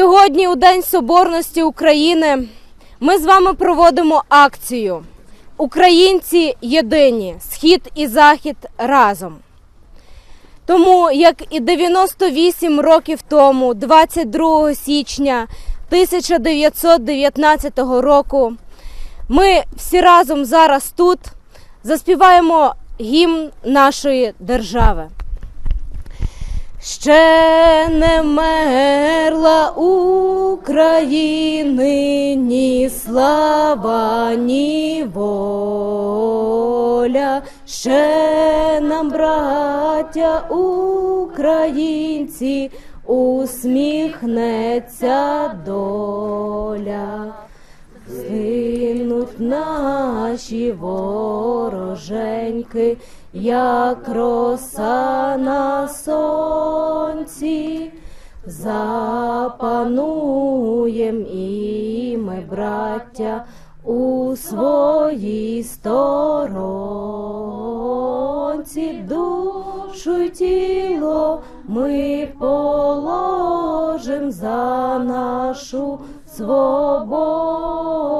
Сьогодні, у День Соборності України, ми з вами проводимо акцію Українці єдині, схід і захід разом. Тому, як і 98 років тому, 22 січня 1919 року, ми всі разом зараз тут заспіваємо гімн нашої держави. Ще не мерла України ні слава, ні воля. Ще нам, браття українці, усміхнеться доля. Згинуть наші вороженьки, як роса на сонці, запануєм і ми, браття, у своїй сторонці, душу тіло ми положим за нашу свободу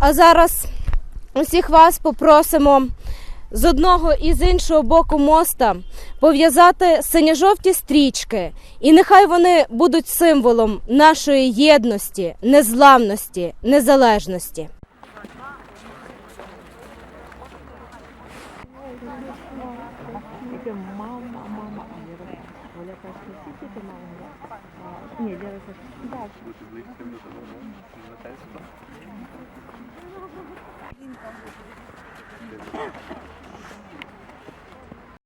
А зараз усіх вас попросимо з одного і з іншого боку моста пов'язати синьо-жовті стрічки, і нехай вони будуть символом нашої єдності, незламності, незалежності. Мама, мама, а Лера, Оля каже, що всі тільки мама. А, Ні, каже, далі.